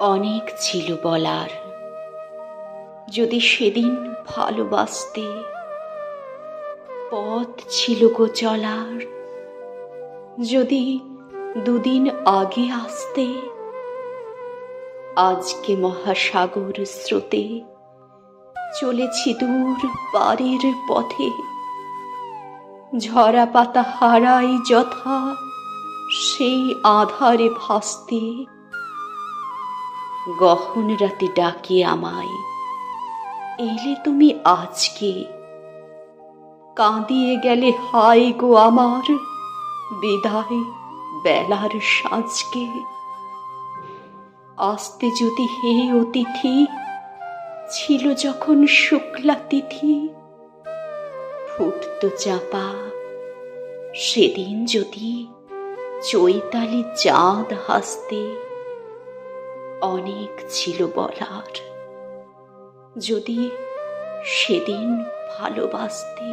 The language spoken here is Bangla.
অনেক ছিল বলার। যদি সেদিন ভালোবাসতে পথ ছিল গো চলার, যদি দুদিন আগে আসতে আজকে মহাসাগর স্রোতে চলেছি দূর পারের পথে, ঝরা পাতা হারাই যথা সেই আধারে ভাসতে গহন রাতে ডাকে আমায়, এলে তুমি আজকে? কাঁদিয়ে গেলে, হায় গো আমার, বিদায় বেলার সাজকে। আসতে যদি হে অতিথি, ছিল যখন শুক্লা তিথি, ফুটত চাপা। সেদিন যদি চৈতালি চাঁদ হাসতে অনেক ছিল বলার। যদি সেদিন ভালোবাসতে